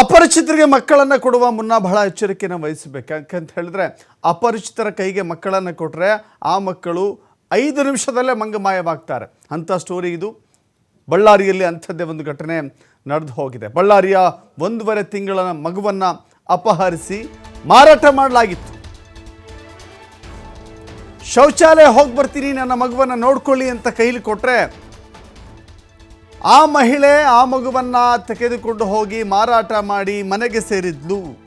ಅಪರಿಚಿತರಿಗೆ ಮಕ್ಕಳನ್ನು ಕೊಡುವ ಮುನ್ನ ಬಹಳ ಎಚ್ಚರಿಕೆಯನ್ನು ವಹಿಸಬೇಕು ಯಾಕಂತ ಹೇಳಿದ್ರೆ, ಅಪರಿಚಿತರ ಕೈಗೆ ಮಕ್ಕಳನ್ನು ಕೊಟ್ಟರೆ ಆ ಮಕ್ಕಳು ಐದು ನಿಮಿಷದಲ್ಲೇ ಮಂಗಮಾಯವಾಗ್ತಾರೆ. ಅಂಥ ಸ್ಟೋರಿ ಇದು. ಬಳ್ಳಾರಿಯಲ್ಲಿ ಅಂಥದ್ದೇ ಒಂದು ಘಟನೆ ನಡೆದು ಹೋಗಿದೆ. ಬಳ್ಳಾರಿಯ ಒಂದೂವರೆ ತಿಂಗಳ ಮಗುವನ್ನು ಅಪಹರಿಸಿ ಮಾರಾಟ ಮಾಡಲಾಗಿತ್ತು. ಶೌಚಾಲಯ ಹೋಗಿ ಬರ್ತೀನಿ ನನ್ನ ಮಗುವನ್ನು ನೋಡ್ಕೊಳ್ಳಿ ಅಂತ ಕೈಲಿ ಕೊಟ್ಟರೆ ಆ ಮಹಿಳೆ ಆ ಮಗುವನ್ನ ತೆಗೆದುಕೊಂಡು ಹೋಗಿ ಮಾರಾಟ ಮಾಡಿ ಮನೆಗೆ ಸೇರಿದ್ಲು.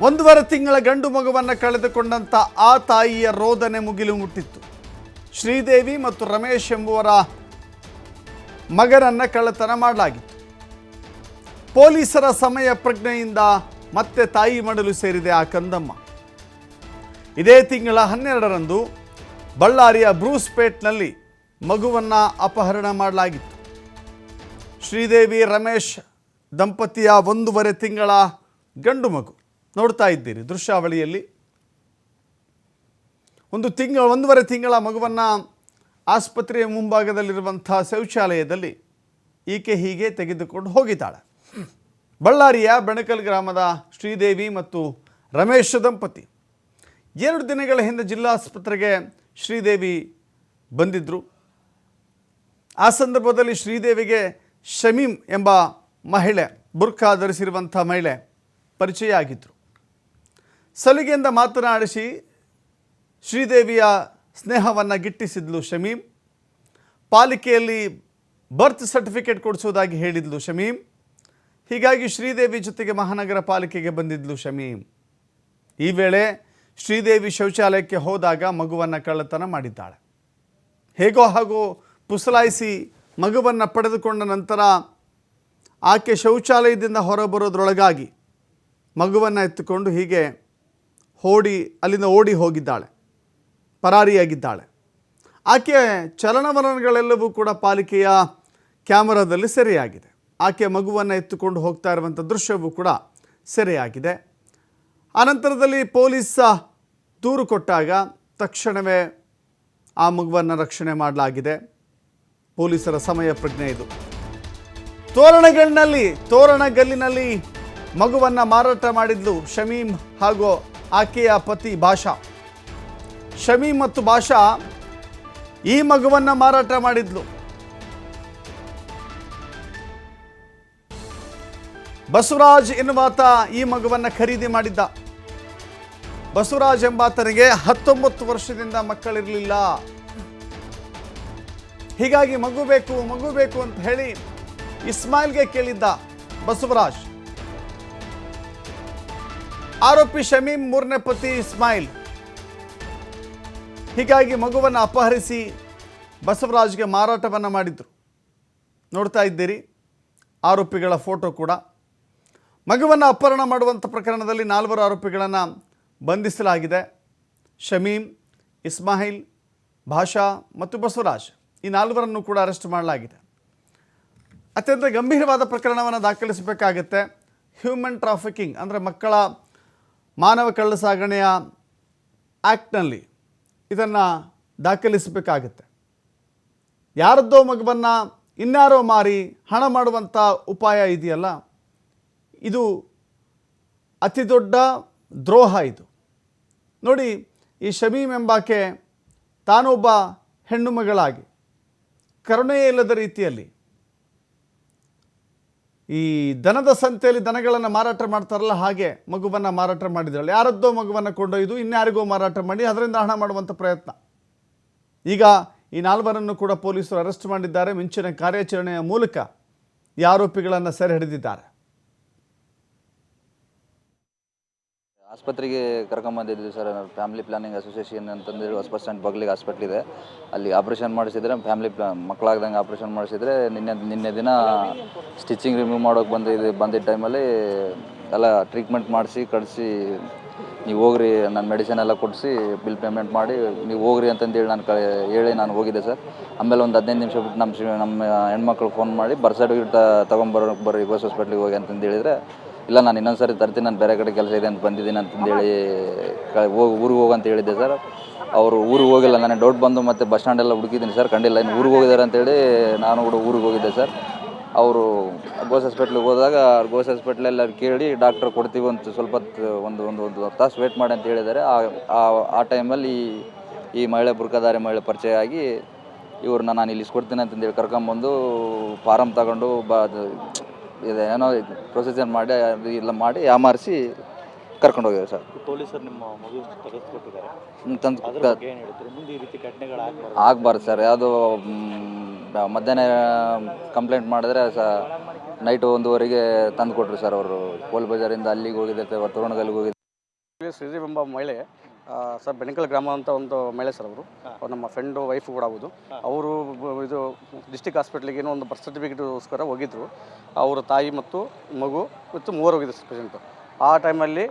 ಒಂದೂವರೆ ತಿಂಗಳ ಗಂಡು ಮಗುವನ್ನು ಕಳೆದುಕೊಂಡಂತ ಆ ತಾಯಿಯ ರೋದನೆ ಮುಗಿಲು ಮುಟ್ಟಿತ್ತು. ಶ್ರೀದೇವಿ ಮತ್ತು ರಮೇಶ್ ಎಂಬುವರ ಮಗನನ್ನ ಕಳ್ಳತನ ಮಾಡಲಾಗಿತ್ತು. ಪೊಲೀಸರ ಸಮಯ ಪ್ರಜ್ಞೆಯಿಂದ ಮತ್ತೆ ತಾಯಿ ಮಡಲು ಸೇರಿದೆ ಆ ಕಂದಮ್ಮ. ಇದೇ ತಿಂಗಳ ಹನ್ನೆರಡರಂದು ಬಳ್ಳಾರಿಯ ಬ್ರೂಸ್ಪೇಟ್ನಲ್ಲಿ ಮಗುವನ್ನು ಅಪಹರಣ ಮಾಡಲಾಗಿತ್ತು. ಶ್ರೀದೇವಿ ರಮೇಶ್ ದಂಪತಿಯ ಒಂದೂವರೆ ತಿಂಗಳ ಗಂಡು ಮಗು. ನೋಡ್ತಾ ಇದ್ದೀರಿ ದೃಶ್ಯಾವಳಿಯಲ್ಲಿ. ಒಂದು ತಿಂಗಳ ಒಂದೂವರೆ ತಿಂಗಳ ಮಗುವನ್ನು ಆಸ್ಪತ್ರೆಯ ಮುಂಭಾಗದಲ್ಲಿರುವಂಥ ಶೌಚಾಲಯದಲ್ಲಿ ಈಕೆ ಹೀಗೆ ತೆಗೆದುಕೊಂಡು ಹೋಗಿದ್ದಾಳೆ. ಬಳ್ಳಾರಿಯ ಬೆಣಕಲ್ ಗ್ರಾಮದ ಶ್ರೀದೇವಿ ಮತ್ತು ರಮೇಶ್ ದಂಪತಿ. ಎರಡು ದಿನಗಳ ಹಿಂದೆ ಜಿಲ್ಲಾಸ್ಪತ್ರೆಗೆ ಶ್ರೀದೇವಿ ಬಂದಿದ್ದರು ಆ ಸಂದರ್ಭದಲ್ಲಿ ಶ್ರೀದೇವಿಗೆ ಶಮೀಮ್ ಎಂಬ ಮಹಿಳೆ, ಬುರ್ಖಾ ಧರಿಸಿರುವಂಥ ಮಹಿಳೆ ಪರಿಚಯ ಆಗಿದ್ದರು ಸಲಿಗೆಯಿಂದ ಮಾತನಾಡಿಸಿ ಶ್ರೀದೇವಿಯ ಸ್ನೇಹವನ್ನು ಗಿಟ್ಟಿಸಿದ್ಲು ಶಮೀಮ್ ಪಾಲಿಕೆಯಲ್ಲಿ ಬರ್ತ್ ಸರ್ಟಿಫಿಕೇಟ್ ಕೊಡಿಸೋದಾಗಿ ಹೇಳಿದ್ಲು ಶಮೀಮ್ ಹೀಗಾಗಿ ಶ್ರೀದೇವಿ ಜೊತೆಗೆ ಮಹಾನಗರ ಪಾಲಿಕೆಗೆ ಬಂದಿದ್ಲು ಶಮೀಮ್ ಈ ವೇಳೆ ಶ್ರೀದೇವಿ ಶೌಚಾಲಯಕ್ಕೆ ಹೋದಾಗ ಮಗುವನ್ನು ಕಳ್ಳತನ ಮಾಡಿದ್ದಾಳೆ. ಹೇಗೋ ಹಾಗೂ ಪುಸಲಾಯಿಸಿ ಮಗುವನ್ನು ಪಡೆದುಕೊಂಡ ನಂತರ ಆಕೆ ಶೌಚಾಲಯದಿಂದ ಹೊರಬರೋದ್ರೊಳಗಾಗಿ ಮಗುವನ್ನು ಎತ್ತುಕೊಂಡು ಹೀಗೆ ಓಡಿ, ಅಲ್ಲಿಂದ ಓಡಿ ಹೋಗಿದ್ದಾಳೆ, ಪರಾರಿಯಾಗಿದ್ದಾಳೆ. ಆಕೆ ಚಲನವಲನಗಳೆಲ್ಲವೂ ಕೂಡ ಪಾಲಿಕೆಯ ಕ್ಯಾಮರಾದಲ್ಲಿ ಸೆರೆಯಾಗಿದೆ. ಆಕೆ ಮಗುವನ್ನು ಎತ್ತುಕೊಂಡು ಹೋಗ್ತಾ ಇರುವಂಥ ದೃಶ್ಯವೂ ಕೂಡ ಸೆರೆಯಾಗಿದೆ. ಅನಂತರದಲ್ಲಿ ಪೊಲೀಸ ದೂರು ಕೊಟ್ಟಾಗ ತಕ್ಷಣವೇ ಆ ಮಗುವನ್ನು ರಕ್ಷಣೆ ಮಾಡಲಾಗಿದೆ. ಪೊಲೀಸರ ಸಮಯ ಪ್ರಜ್ಞೆ ಇದು. ತೋರಣಗಲ್ನಲ್ಲಿ ತೋರಣಗಲ್ಲಿನಲ್ಲಿ ಮಗುವನ್ನ ಮಾರಾಟ ಮಾಡಿದ್ಲು ಶಮೀಮ್ ಹಾಗೂ ಆಕೆಯ ಪತಿ ಭಾಷಾ. ಶಮೀಮ್ ಮತ್ತು ಭಾಷಾ ಈ ಮಗುವನ್ನ ಮಾರಾಟ ಮಾಡಿದ್ಲು. ಬಸವರಾಜ್ ಎನ್ನುವಾತ ಈ ಮಗುವನ್ನು ಖರೀದಿ ಮಾಡಿದ್ದ. ಬಸವರಾಜ್ ಎಂಬಾತನಿಗೆ ಹತ್ತೊಂಬತ್ತು ವರ್ಷದಿಂದ ಮಕ್ಕಳಿರಲಿಲ್ಲ. ಹೀಗಾಗಿ ಮಗು ಬೇಕು ಮಗು ಬೇಕು ಅಂತ ಹೇಳಿ ಇಸ್ಮಾಯಿಲ್ಗೆ ಕೇಳಿದ್ದ ಬಸವರಾಜ್. ಆರೋಪಿ ಶಮೀಮ್ ಮೂರನೇ ಪತಿ ಇಸ್ಮಾಯಿಲ್. ಹೀಗಾಗಿ ಮಗುವನ್ನು ಅಪಹರಿಸಿ ಬಸವರಾಜ್ಗೆ ಮಾರಾಟವನ್ನು ಮಾಡಿದ್ರು. ನೋಡ್ತಾ ಇದ್ದೀರಿ, ಆರೋಪಿಗಳ ಫೋಟೋ ಕೂಡ. ಮಗುವನ್ನು ಅಪಹರಣ ಮಾಡುವಂಥ ಪ್ರಕರಣದಲ್ಲಿ ನಾಲ್ವರು ಆರೋಪಿಗಳನ್ನು ಬಂಧಿಸಲಾಗಿದೆ. ಶಮೀಮ್, ಇಸ್ಮಾಯಿಲ್, ಭಾಷಾ ಮತ್ತು ಬಸವರಾಜ್. ಈ ನಾಲ್ವರನ್ನು ಕೂಡ ಅರೆಸ್ಟ್ ಮಾಡಲಾಗಿದೆ. ಅತ್ಯಂತ ಗಂಭೀರವಾದ ಪ್ರಕರಣವನ್ನು ದಾಖಲಿಸಬೇಕಾಗತ್ತೆ. ಹ್ಯೂಮನ್ ಟ್ರಾಫಿಕಿಂಗ್ ಅಂದರೆ ಮಕ್ಕಳ ಮಾನವ ಕಳ್ಳ ಸಾಗಣೆಯ ಆ್ಯಕ್ಟ್ನಲ್ಲಿ ಇದನ್ನು ದಾಖಲಿಸಬೇಕಾಗತ್ತೆ. ಯಾರದ್ದೋ ಮಗುವನ್ನು ಇನ್ಯಾರೋ ಮಾರಿ ಹಣ ಮಾಡುವಂಥ ಉಪಾಯ ಇದೆಯಲ್ಲ? ಇದು ಅತಿ ದೊಡ್ಡ ದ್ರೋಹ ಇದು. ನೋಡಿ ಈ ಶಮೀಮ್ ಎಂಬಾಕೆ ತಾನೊಬ್ಬ ಹೆಣ್ಣು ಮಗಳಾಗಿ ಕರುಣೆಯೇ ಇಲ್ಲದ ರೀತಿಯಲ್ಲಿ ಈ ದನದ ಸಂತೆಯಲ್ಲಿ ದನಗಳನ್ನು ಮಾರಾಟ ಮಾಡ್ತಾರಲ್ಲ, ಹಾಗೆ ಮಗುವನ್ನು ಮಾರಾಟ ಮಾಡಿದ್ರಲ್ಲಿ. ಯಾರದ್ದೋ ಮಗುವನ್ನು ಕೊಂಡೊಯ್ದು ಇನ್ಯಾರಿಗೋ ಮಾರಾಟ ಮಾಡಿ ಅದರಿಂದ ಹಣ ಮಾಡುವಂಥ ಪ್ರಯತ್ನ. ಈಗ ಈ ನಾಲ್ವರನ್ನು ಕೂಡ ಪೊಲೀಸರು ಅರೆಸ್ಟ್ ಮಾಡಿದ್ದಾರೆ. ಮಿಂಚಿನ ಕಾರ್ಯಾಚರಣೆಯ ಮೂಲಕ ಈ ಆರೋಪಿಗಳನ್ನು ಸೆರೆ ಹಿಡಿದಿದ್ದಾರೆ. ಆಸ್ಪತ್ರೆಗೆ ಕರ್ಕೊಂಬಂದಿದ್ವಿ ಸರ್. ಫ್ಯಾಮಿಲಿ ಪ್ಲಾನಿಂಗ್ ಅಸೋಸಿಯೇಷನ್ ಅಂತಂದೇಳಿ ಹೊಸ ಬಸ್ ಸ್ಟ್ಯಾಂಡ್ ಬಗ್ಲಿಗೆ ಹಾಸ್ಪಿಟ್ಲ್ ಇದೆ. ಅಲ್ಲಿ ಆಪ್ರೇಷನ್ ಮಾಡಿಸಿದ್ರೆ ಫ್ಯಾಮಿಲಿ ಪ್ಲಾನ್ ಮಕ್ಕಳಾಗ್ದಂಗೆ ಆಪ್ರೇಷನ್ ಮಾಡಿಸಿದ್ರೆ ನಿನ್ನೆ ನಿನ್ನೆ ದಿನ ಸ್ಟಿಚಿಂಗ್ ರಿಮೂವ್ ಮಾಡೋಕೆ ಬಂದಿದ್ದು, ಬಂದಿದ್ದ ಟೈಮಲ್ಲಿ ಎಲ್ಲ ಟ್ರೀಟ್ಮೆಂಟ್ ಮಾಡಿಸಿ, ಕಳಿಸಿ, ನೀವು ಹೋಗ್ರಿ, ನಾನು ಮೆಡಿಸಿನ್ ಎಲ್ಲ ಕೊಡಿಸಿ ಬಿಲ್ ಪೇಮೆಂಟ್ ಮಾಡಿ, ನೀವು ಹೋಗ್ರಿ ಅಂತಂದೇಳಿ ನಾನು ಕಳೆ, ಹೇಳಿ ನಾನು ಹೋಗಿದ್ದೆ ಸರ್. ಆಮೇಲೆ ಒಂದು ಹದಿನೈದು ನಿಮಿಷ ಬಿಟ್ಟು ನಮ್ಮ ನಮ್ಮ ಹೆಣ್ಮಕ್ಳು ಫೋನ್ ಮಾಡಿ ಬರ್ತ್ ತೊಗೊಂಬರೋ ಬರ್ರಿ ಬಸ್ ಹಾಸ್ಪಿಟ್ಲಿಗೆ ಹೋಗಿ ಅಂತಂದು ಹೇಳಿದ್ರೆ ಇಲ್ಲ, ನಾನು ಇನ್ನೊಂದು ಸಾರಿ ತರ್ತೀನಿ, ನಾನು ಬೇರೆ ಕಡೆ ಕೆಲಸ ಇದೆ ಅಂತ ಬಂದಿದ್ದೀನಿ ಅಂತಂದೇಳಿ ಹೋಗಿ ಊರಿಗೆ ಹೋಗು ಅಂತ ಹೇಳಿದ್ದೆ ಸರ್. ಅವರು ಊರಿಗೆ ಹೋಗಿಲ್ಲ, ನಾನು ಡೌಟ್ ಬಂದು ಮತ್ತೆ ಬಸ್ ಸ್ಟ್ಯಾಂಡ್ ಎಲ್ಲ ಹುಡುಕಿದ್ದೀನಿ ಸರ್. ಕಂಡಿಲ್ಲ, ಇನ್ನು ಊರಿಗೆ ಹೋಗಿದ್ದಾರೆ ಅಂತೇಳಿ ನಾನು ಕೂಡ ಊರಿಗೆ ಹೋಗಿದ್ದೆ ಸರ್. ಅವರು ಗೋಸ್ ಹಾಸ್ಪಿಟ್ಲಿಗೆ ಹೋದಾಗ ಗೋಸ್ ಹಾಸ್ಪಿಟ್ಲಲ್ಲಿ ಅವ್ರು ಕೇಳಿ ಡಾಕ್ಟ್ರ್ ಕೊಡ್ತೀವಿ ಅಂತ ಸ್ವಲ್ಪ ಒಂದು ಒಂದು ಒಂದು ತಾಸು ವೇಟ್ ಮಾಡಿ ಅಂತ ಹೇಳಿದ್ದಾರೆ. ಆ ಆ- ಟೈಮಲ್ಲಿ ಈ ಮಹಿಳೆ ಬುರ್ಕಾದಾರಿ ಮಹಿಳೆ ಪರಿಚಯ ಆಗಿ ಇವ್ರನ್ನ ನಾನು ಇಲ್ಲಿ ಇಸ್ಕೊಡ್ತೀನಿ ಅಂತಂದೇಳಿ ಕರ್ಕೊಂಬಂದು ಫಾರಮ್ ತಗೊಂಡು ಬ ಇದೆ ಏನೋ ಪ್ರೊಸೀಜರ್ ಮಾಡಿ ಅದು ಎಲ್ಲ ಮಾಡಿ ಯಾಮಾರಿಸಿ ಕರ್ಕೊಂಡು ಹೋಗಿದ್ದಾರೆ ಸರ್. ಪೊಲೀಸರು ನಿಮ್ಮ ಮಗು ತೆಗೆದುಕೊಟ್ಟಿದ್ದಾರೆ. ತಂದು ಅದ್ರ ಏನು ಹೇಳ್ತೀರಿ? ಮುಂದೆ ಈ ರೀತಿ ಘಟನೆಗಳು ಆಗ್ಬಾರ್ದು. ಸರ್. ಯಾವುದು ಮಧ್ಯಾಹ್ನ ಕಂಪ್ಲೇಂಟ್ ಮಾಡಿದ್ರೆ ಸ ನೈಟ್ ಒಂದೂವರೆಗೆ ತಂದು ಕೊಟ್ರು ಸರ್ ಅವರು. ಕೋಲ್ ಬಜಾರಿಂದ ಅಲ್ಲಿಗೆ ಹೋಗಿದ್ದೆ ತೋರಣಗಲ್ಲಿಗೆ ಹೋಗಿದ್ದೆ. ಮಹಿಳೆ ಸರ್ ಬೆಣಕಲ್ ಗ್ರಾಮ ಅಂತ ಒಂದು ಮಹಿಳೆ ಸರ್ ಅವರು. ಅವ್ರು ನಮ್ಮ ಫ್ರೆಂಡು ವೈಫ್ ಕೂಡ ಹೌದು. ಅವರು ಇದು ಡಿಸ್ಟಿಕ್ ಹಾಸ್ಪಿಟ್ಲಿಗೆ ಏನೋ ಒಂದು ಬರ್ತ್ ಸರ್ಟಿಫಿಕೇಟ್ಗೋಸ್ಕರ ಹೋಗಿದ್ರು. ಅವರ ತಾಯಿ ಮತ್ತು ಮಗು ಮತ್ತು ಮೂವರು ಹೋಗಿದ್ರು ಸರ್ ಪೇಷಂಟು ಆ ಟೈಮಲ್ಲಿ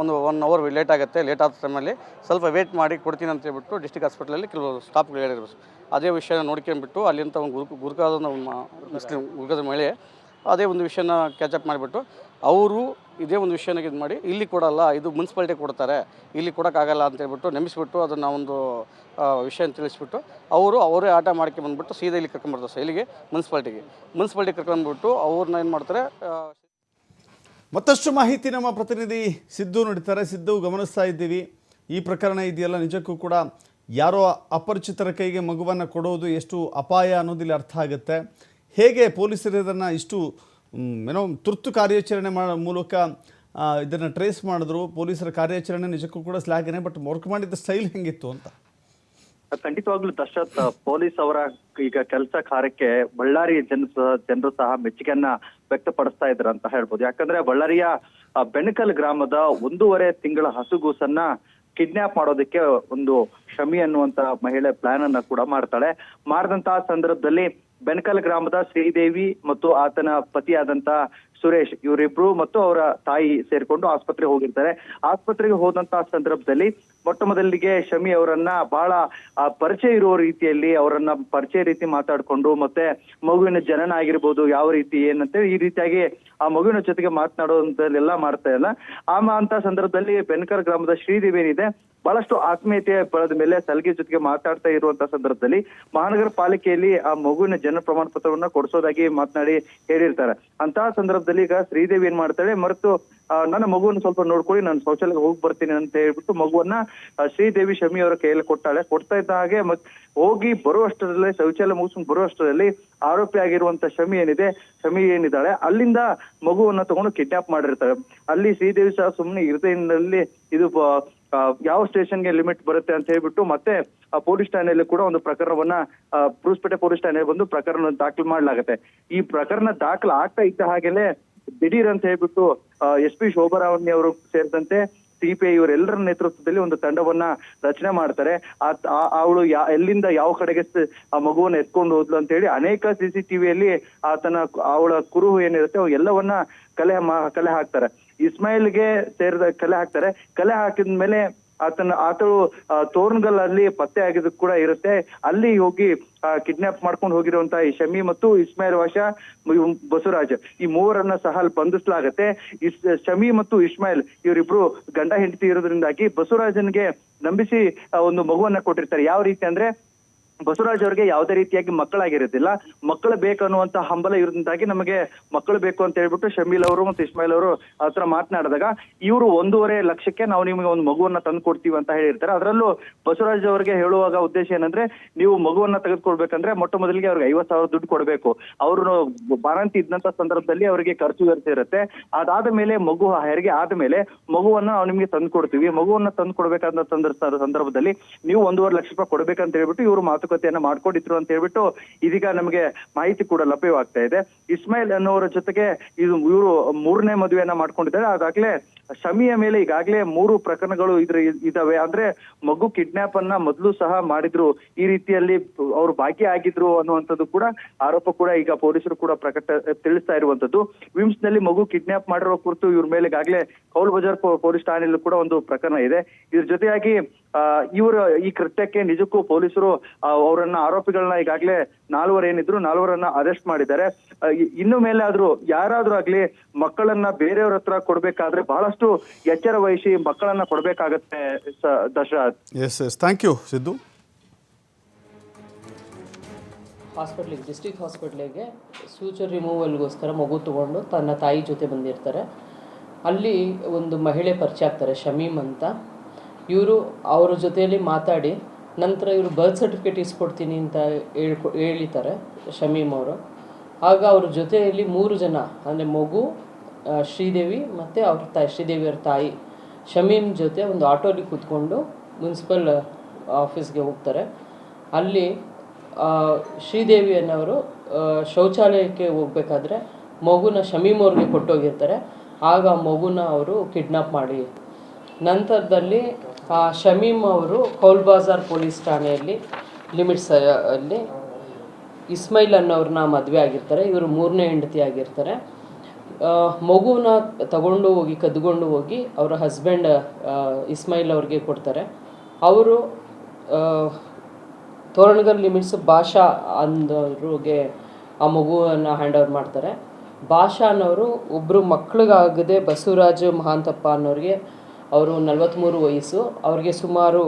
ಒಂದು ಒನ್ ಅವರ್ ಲೇಟ್ ಆಗುತ್ತೆ ಲೇಟ್ ಆದ ಟೈಮಲ್ಲಿ ಸ್ವಲ್ಪ ವೇಟ್ ಮಾಡಿ ಕೊಡ್ತೀನಿ ಅಂತ ಹೇಳ್ಬಿಟ್ಟು ಡಿಸ್ಟಿಕ್ ಹಾಸ್ಪಿಟ್ಲಲ್ಲಿ ಕೆಲವು ಸ್ಟಾಫ್ಗಳು ಹೇಳಿದ್ರು. ಅದೇ ವಿಷಯನ ನೋಡ್ಕೊಂಡ್ಬಿಟ್ಟು ಅಲ್ಲಿಂದ ಒಂದು ಗುರುಕ ಗುರುಕಾದ ಮುಸ್ಲಿಂ ಗುರುಕಾದ ಮಹಿಳೆ ಅದೇ ಒಂದು ವಿಷಯನ ಕ್ಯಾಚಪ್ ಮಾಡಿಬಿಟ್ಟು ಅವರು ಇದೇ ಒಂದು ವಿಷಯನ ಇದು ಮಾಡಿ, ಇಲ್ಲಿ ಕೊಡಲ್ಲ, ಇದು ಮುನ್ಸಿಪಾಲ್ಟಿ ಕೊಡ್ತಾರೆ, ಇಲ್ಲಿ ಕೊಡೋಕ್ಕಾಗಲ್ಲ ಅಂತ ಹೇಳ್ಬಿಟ್ಟು ನೆಮಿಸ್ಬಿಟ್ಟು ಅದನ್ನು ಒಂದು ವಿಷಯನ ತಿಳಿಸ್ಬಿಟ್ಟು ಅವರು ಅವರೇ ಆಟ ಮಾಡ್ಕೊಂಡು ಬಂದುಬಿಟ್ಟು ಸೀದಾ ಇಲ್ಲಿ ಕರ್ಕೊಂಡ್ಬರ್ತಾರೆ ಸರ್, ಇಲ್ಲಿಗೆ ಮುನ್ಸಿಪಾಲ್ಟಿಗೆ. ಮುನ್ಸಿಪಾಲ್ಟಿ ಕರ್ಕೊಂಡ್ಬಿಟ್ಟು ಅವ್ರನ್ನ ಏನು ಮಾಡ್ತಾರೆ ಮತ್ತಷ್ಟು ಮಾಹಿತಿ ನಮ್ಮ ಪ್ರತಿನಿಧಿ ಸಿದ್ದು ನಡೀತಾರೆ ಸಿದ್ದು, ಗಮನಿಸ್ತಾ ಇದ್ದೀವಿ. ಈ ಪ್ರಕರಣ ಇದೆಯಲ್ಲ, ನಿಜಕ್ಕೂ ಕೂಡ ಯಾರೋ ಅಪರಿಚಿತರ ಕೈಗೆ ಮಗುವನ್ನು ಕೊಡೋದು ಎಷ್ಟು ಅಪಾಯ ಅನ್ನೋದಿಲ್ಲಿ ಅರ್ಥ ಆಗುತ್ತೆ. ಹೇಗೆ ಪೊಲೀಸರು ಇದನ್ನು ಇಷ್ಟು ಏನೋ ತುರ್ತು ಕಾರ್ಯಾಚರಣೆ ಮಾಡೋ ಮೂಲಕ ಇದನ್ನು ಟ್ರೇಸ್ ಮಾಡಿದ್ರು. ಪೊಲೀಸರ ಕಾರ್ಯಾಚರಣೆ ನಿಜಕ್ಕೂ ಕೂಡ ಶ್ಲಾಘನೆ ಬಟ್ ವರ್ಕ್ ಮಾಡಿದ್ದ ಸ್ಟೈಲ್ ಹೆಂಗಿತ್ತು ಅಂತ? ಖಂಡಿತವಾಗ್ಲೂ ದಶರಥ್ ಪೊಲೀಸ್ ಅವರ ಈಗ ಕೆಲಸ ಕಾರ್ಯಕ್ಕೆ ಬಳ್ಳಾರಿ ಜನ ಜನರು ಸಹ ಮೆಚ್ಚುಗೆಯನ್ನ ವ್ಯಕ್ತಪಡಿಸ್ತಾ ಇದ್ರು ಅಂತ ಹೇಳ್ಬೋದು. ಯಾಕಂದ್ರೆ ಬಳ್ಳಾರಿಯ ಬೆಣಕಲ್ ಗ್ರಾಮದ ಒಂದೂವರೆ ತಿಂಗಳ ಹಸುಗೂಸನ್ನ ಕಿಡ್ನಾಪ್ ಮಾಡೋದಕ್ಕೆ ಒಂದು ಶಮಿ ಅನ್ನುವಂತ ಮಹಿಳೆ ಪ್ಲಾನ್ ಅನ್ನ ಕೂಡ ಮಾಡ್ತಾಳೆ. ಮಾಡಿದಂತಹ ಸಂದರ್ಭದಲ್ಲಿ ಬೆಣಕಲ್ ಗ್ರಾಮದ ಶ್ರೀದೇವಿ ಮತ್ತು ಆತನ ಪತಿಯಾದಂತ ಸುರೇಶ್ ಇವರಿಬ್ರು ಮತ್ತು ಅವರ ತಾಯಿ ಸೇರ್ಕೊಂಡು ಆಸ್ಪತ್ರೆಗೆ ಹೋಗಿರ್ತಾರೆ. ಆಸ್ಪತ್ರೆಗೆ ಹೋದಂತಹ ಸಂದರ್ಭದಲ್ಲಿ ಮೊಟ್ಟ ಮೊದಲಿಗೆ ಶಮಿ ಅವರನ್ನ ಬಹಳ ಆ, ಪರಿಚಯ ಇರುವ ರೀತಿಯಲ್ಲಿ ಅವರನ್ನ ಪರಿಚಯ ರೀತಿ ಮಾತಾಡ್ಕೊಂಡು ಮತ್ತೆ ಮಗುವಿನ ಜನನ ಆಗಿರ್ಬೋದು ಯಾವ ರೀತಿ ಏನಂತ ಈ ರೀತಿಯಾಗಿ ಆ ಮಗುವಿನ ಜೊತೆಗೆ ಮಾತನಾಡುವಂತೆಲ್ಲ ಮಾಡ್ತಾ ಇಲ್ಲ. ಆಮ ಅಂತ ಸಂದರ್ಭದಲ್ಲಿ ಬೆನ್ಕರ್ ಗ್ರಾಮದ ಶ್ರೀದೇವಿ ಏನಿದೆ ಬಹಳಷ್ಟು ಆತ್ಮೀಯತೆ ಪಡೆದ ಮೇಲೆ ಸಲಿಗೆ ಜೊತೆಗೆ ಮಾತಾಡ್ತಾ ಇರುವಂತ ಸಂದರ್ಭದಲ್ಲಿ ಮಹಾನಗರ ಪಾಲಿಕೆಯಲ್ಲಿ ಆ ಮಗುವಿನ ಜನ ಪ್ರಮಾಣ ಪತ್ರವನ್ನ ಕೊಡಿಸೋದಾಗಿ ಮಾತನಾಡಿ ಹೇಳಿರ್ತಾರೆ. ಅಂತ ಸಂದರ್ಭದಲ್ಲಿ ಈಗ ಶ್ರೀದೇವಿ ಏನ್ ಮಾಡ್ತಾಳೆ ಮರೆತು ಆ, ನನ್ನ ಮಗುವನ್ನು ಸ್ವಲ್ಪ ನೋಡ್ಕೊಳ್ಳಿ, ನಾನು ಶೌಚಾಲಯಕ್ಕೆ ಹೋಗಿ ಬರ್ತೀನಿ ಅಂತ ಹೇಳ್ಬಿಟ್ಟು ಮಗುವನ್ನ ಶ್ರೀದೇವಿ ಶಮಿ ಅವರ ಕೈಯಲ್ಲಿ ಕೊಟ್ಟಾಳೆ. ಕೊಡ್ತಾ ಇದ್ದ ಹಾಗೆ ಹೋಗಿ ಬರುವಷ್ಟರಲ್ಲೇ ಶೌಚಾಲಯ ಮುಗಿಸ್ಕೊಂಡು ಬರುವಷ್ಟರಲ್ಲಿ ಆರೋಪಿ ಆಗಿರುವಂತ ಶಮಿ ಏನಿದೆ, ಶಮಿ ಏನಿದ್ದಾಳೆ, ಅಲ್ಲಿಂದ ಮಗುವನ್ನ ತಗೊಂಡು ಕಿಡ್ನಾಪ್ ಮಾಡಿರ್ತಾಳೆ. ಅಲ್ಲಿ ಶ್ರೀದೇವಿ ಸಹ ಸುಮ್ಮನೆ ಇರದಲ್ಲಿ ಇದು ಯಾವ ಸ್ಟೇಷನ್ಗೆ ಲಿಮಿಟ್ ಬರುತ್ತೆ ಅಂತ ಹೇಳ್ಬಿಟ್ಟು ಮತ್ತೆ ಪೊಲೀಸ್ ಠಾಣೆಯಲ್ಲಿ ಕೂಡ ಒಂದು ಪ್ರಕರಣವನ್ನ ಬ್ರೂಸ್ಪೇಟೆ ಪೊಲೀಸ್ ಠಾಣೆಗೆ ಬಂದು ಪ್ರಕರಣ ದಾಖಲು ಮಾಡಲಾಗುತ್ತೆ. ಈ ಪ್ರಕರಣ ದಾಖಲು ಆಗ್ತಾ ಇದ್ದ ಹಾಗೆಲೆ ದಿಢೀರ್ ಅಂತ ಹೇಳ್ಬಿಟ್ಟು ಎಸ್ ಪಿ ಶೋಭಾರಾವಣಿ ಅವರು ಸೇರಿದಂತೆ ಸಿಪಿಐ ಇವರೆಲ್ಲರ ನೇತೃತ್ವದಲ್ಲಿ ಒಂದು ತಂಡವನ್ನ ರಚನೆ ಮಾಡ್ತಾರೆ. ಅವಳು ಎಲ್ಲಿಂದ ಯಾವ ಕಡೆಗೆ ಆ ಮಗುವನ್ನ ಎತ್ಕೊಂಡು ಹೋದ್ಲು ಅಂತ ಹೇಳಿ ಅನೇಕ ಸಿಸಿಟಿವಿಯಲ್ಲಿ ಆತನ ಅವಳ ಕುರುಹು ಏನಿರುತ್ತೆ ಎಲ್ಲವನ್ನ ಕಲೆ ಕಲೆ ಹಾಕ್ತಾರೆ. ಇಸ್ಮಾಯಿಲ್ಗೆ ಸೇರಿದ, ಕಲೆ ಹಾಕ್ತಾರೆ. ಕಲೆ ಹಾಕಿದ ಮೇಲೆ ಆತನ, ಆತಳು ತೋರ್ನ್ಗಲ್ ಅಲ್ಲಿ ಪತ್ತೆ ಆಗಿದ್ದು ಕೂಡ ಇರುತ್ತೆ. ಅಲ್ಲಿ ಹೋಗಿ ಕಿಡ್ನಾಪ್ ಮಾಡ್ಕೊಂಡು ಹೋಗಿರುವಂತಹ ಈ ಶಮಿ ಮತ್ತು ಇಸ್ಮಾಯಿಲ್ ವಾಷ ಬಸವರಾಜ್. ಈ ಮೂವರನ್ನ ಸಹ ಅಲ್ಲಿ ಬಂಧಿಸಲಾಗತ್ತೆ. ಇಸ್, ಶಮಿ ಮತ್ತು ಇಸ್ಮಾಯಿಲ್ ಇವರಿಬ್ರು ಗಂಡ ಹೆಂಡತಿ ಇರೋದ್ರಿಂದಾಗಿ ಬಸವರಾಜನ್ಗೆ ನಂಬಿಸಿ ಒಂದು ಮಗುವನ್ನ ಕೊಟ್ಟಿರ್ತಾರೆ. ಯಾವ ರೀತಿ ಅಂದ್ರೆ ಬಸವರಾಜ್ ಅವರಿಗೆ ಯಾವುದೇ ರೀತಿಯಾಗಿ ಮಕ್ಕಳಾಗಿರೋದಿಲ್ಲ. ಮಕ್ಕಳು ಬೇಕನ್ನುವಂತ ಹಂಬಲ ಇರೋದ್ರಿಂದಾಗಿ ನಮಗೆ ಮಕ್ಕಳು ಬೇಕು ಅಂತ ಹೇಳ್ಬಿಟ್ಟು ಶಮೀಲ್ ಅವರು ಮತ್ತು ಇಸ್ಮಾಯಿಲ್ ಅವರು ಹತ್ರ ಮಾತನಾಡಿದಾಗ ಇವರು ಒಂದೂವರೆ ಲಕ್ಷಕ್ಕೆ ನಾವು ನಿಮಗೆ ಒಂದು ಮಗುವನ್ನ ತಂದು ಕೊಡ್ತೀವಿ ಅಂತ ಹೇಳಿರ್ತಾರೆ. ಅದರಲ್ಲೂ ಬಸವರಾಜ್ ಅವರಿಗೆ ಹೇಳುವಾಗ ಉದ್ದೇಶ ಏನಂದ್ರೆ ನೀವು ಮಗುವನ್ನ ತೆಗೆದುಕೊಳ್ಬೇಕಂದ್ರೆ ಮೊಟ್ಟ ಮೊದಲಿಗೆ ಅವ್ರಿಗೆ ಐವತ್ತು ಸಾವಿರ ದುಡ್ಡು ಕೊಡಬೇಕು. ಅವರು ಬಾರಂತಿ ಇದ್ದಂತ ಸಂದರ್ಭದಲ್ಲಿ ಅವರಿಗೆ ಖರ್ಚು ವೆಚ್ಚ ಇರುತ್ತೆ. ಅದಾದ ಮೇಲೆ ಮಗು ಹೆರಿಗೆ ಆದ ಮೇಲೆ ಮಗುವನ್ನ ನಾವು ನಿಮಗೆ ತಂದು ಕೊಡ್ತೀವಿ. ಮಗುವನ್ನ ತಂದು ಕೊಡ್ಬೇಕಾದ ಸಂದರ್ಭದಲ್ಲಿ ನೀವು ಒಂದೂವರೆ ಲಕ್ಷ ರೂಪಾಯಿ ಕೊಡ್ಬೇಕಂತ ಹೇಳ್ಬಿಟ್ಟು ಇವರು ಮಾತುಕತೆಯನ್ನ ಮಾಡ್ಕೊಂಡಿದ್ರು ಅಂತ ಹೇಳ್ಬಿಟ್ಟು ಇದೀಗ ನಮಗೆ ಮಾಹಿತಿ ಕೂಡ ಲಭ್ಯವಾಗ್ತಾ ಇದೆ. ಇಸ್ಮಾಯಿಲ್ ಅನ್ನೋರ ಜೊತೆಗೆ ಇದು ಇವರು ಮೂರನೇ ಮದುವೆಯನ್ನ ಮಾಡ್ಕೊಂಡಿದ್ದಾರೆ. ಅದಾಗ್ಲೇ ಶಮಿಯ ಮೇಲೆ ಈಗಾಗಲೇ ಮೂರು ಪ್ರಕರಣಗಳು ಇದ್ರ ಇದಾವೆ. ಅಂದ್ರೆ ಮಗು ಕಿಡ್ನಾಪ್ ಅನ್ನ ಮೊದಲು ಸಹ ಮಾಡಿದ್ರು. ಈ ರೀತಿಯಲ್ಲಿ ಅವರು ಭಾಗಿಯಾಗಿದ್ರು ಅನ್ನುವಂಥದ್ದು ಕೂಡ ಆರೋಪ ಕೂಡ ಈಗ ಪೊಲೀಸರು ಕೂಡ ಪ್ರಕಟ, ತಿಳಿಸ್ತಾ ಇರುವಂತದ್ದು ವಿಮ್ಸ್ನಲ್ಲಿ ಮಗು ಕಿಡ್ನಾಪ್ ಮಾಡಿರುವ ಕುರಿತು ಇವ್ರ ಮೇಲೆ ಈಗಾಗಲೇ ಕೌಲ್ ಬಜಾರ್ ಪೊಲೀಸ್ ಠಾಣೆಯಲ್ಲೂ ಕೂಡ ಒಂದು ಪ್ರಕರಣ ಇದೆ. ಇದ್ರ ಜೊತೆಯಾಗಿ ಇವರ ಈ ಕೃತ್ಯಕ್ಕೆ ನಿಜಕ್ಕೂ ಪೊಲೀಸರು ಅವರನ್ನ ಆರೋಪಿಗಳನ್ನ ಈಗಾಗಲೇ ನಾಲ್ವರು ಏನಿದ್ರು ನಾಲ್ವರನ್ನ ಅರೆಸ್ಟ್ ಮಾಡಿದ್ದಾರೆ. ಇನ್ನು ಮೇಲೆ ಆದ್ರೂ ಯಾರಾದ್ರೂ ಆಗ್ಲಿ ಮಕ್ಕಳನ್ನ ಬೇರೆಯವ್ರ ಹತ್ರ ಕೊಡ್ಬೇಕಾದ್ರೆ ಬಹಳಷ್ಟು ಎಚ್ಚರ ವಹಿಸಿ ಮಕ್ಕಳನ್ನ ಕೊಡಬೇಕಾಗತ್ತೆ Dasharath S S thank you Siddu ಹಾಸ್ಪಿಟ್ಲಿಗೆ ಡಿಸ್ಟ್ರಿಕ್ಟ್ ಹಾಸ್ಪಿಟ್ಲಿಗೆ ಸೂಚರ್ ರಿಮೂವಲ್ಗೋಸ್ಕರ ಮಗು ತೊಗೊಂಡು ತನ್ನ ತಾಯಿ ಜೊತೆ ಬಂದಿರ್ತಾರೆ. ಅಲ್ಲಿ ಒಂದು ಮಹಿಳೆ ಪರಿಚಯ ಆಗ್ತಾರೆ ಶಮೀಮ್ ಅಂತ. ಇವರು ಅವ್ರ ಜೊತೆಯಲ್ಲಿ ಮಾತಾಡಿ ನಂತರ ಇವರು ಬರ್ತ್ ಸರ್ಟಿಫಿಕೇಟ್ ಇಸ್ಕೊಡ್ತೀನಿ ಅಂತ ಹೇಳ್ಕೊ ಹೇಳಿತಾರೆ ಶಮೀಮ್ ಅವರು. ಆಗ ಅವ್ರ ಜೊತೆಯಲ್ಲಿ ಮೂರು ಜನ ಅಂದರೆ ಮಗು ಶ್ರೀದೇವಿ ಮತ್ತು ಅವ್ರ ತಾಯಿ, ಶ್ರೀದೇವಿಯವ್ರ ತಾಯಿ ಶಮೀಮ್ ಜೊತೆ ಒಂದು ಆಟೋಲಿ ಕೂತ್ಕೊಂಡು ಮುನ್ಸಿಪಲ್ ಆಫೀಸ್ಗೆ ಹೋಗ್ತಾರೆ. ಅಲ್ಲಿ ಶ್ರೀದೇವಿ ಅನ್ನೋರು ಶೌಚಾಲಯಕ್ಕೆ ಹೋಗ್ಬೇಕಾದ್ರೆ ಮಗುನ ಶಮೀಮ್ ಅವ್ರಿಗೆ ಕೊಟ್ಟೋಗಿರ್ತಾರೆ. ಆಗ ಮಗುನ ಅವರು ಕಿಡ್ನಾಪ್ ಮಾಡಿ. ನಂತರದಲ್ಲಿ, ಆ, ಶಮೀಮ್ ಅವರು ಕೌಲ್ ಬಾಜಾರ್ ಪೊಲೀಸ್ ಠಾಣೆಯಲ್ಲಿ, ಲಿಮಿಟ್ಸ್ ಅಲ್ಲಿ ಇಸ್ಮೈಲ್ ಅನ್ನೋರನ್ನ ಮದುವೆ ಆಗಿರ್ತಾರೆ. ಇವರು ಮೂರನೇ ಹೆಂಡತಿ ಆಗಿರ್ತಾರೆ. ಮಗುನ ತಗೊಂಡು ಹೋಗಿ ಕದ್ಕೊಂಡು ಹೋಗಿ ಅವರ ಹಸ್ಬೆಂಡ್ ಇಸ್ಮಾಯಿಲ್ ಅವ್ರಿಗೆ ಕೊಡ್ತಾರೆ. ಅವರು ತೋರಣಗಲ್ ಲಿಮಿಟ್ಸ್ ಭಾಷಾ ಅಂದವ್ರಿಗೆ ಆ ಮಗುವನ್ನು ಹ್ಯಾಂಡ್ ಓವರ್ ಮಾಡ್ತಾರೆ. ಭಾಷಾ ಅನ್ನೋರು ಒಬ್ಬರು ಮಕ್ಕಳಿಗಾಗದೆ ಬಸವರಾಜ ಮಹಾಂತಪ್ಪ ಅನ್ನೋರಿಗೆ ಅವರು ನಲವತ್ತ್ಮೂರು ವಯಸ್ಸು. ಅವ್ರಿಗೆ ಸುಮಾರು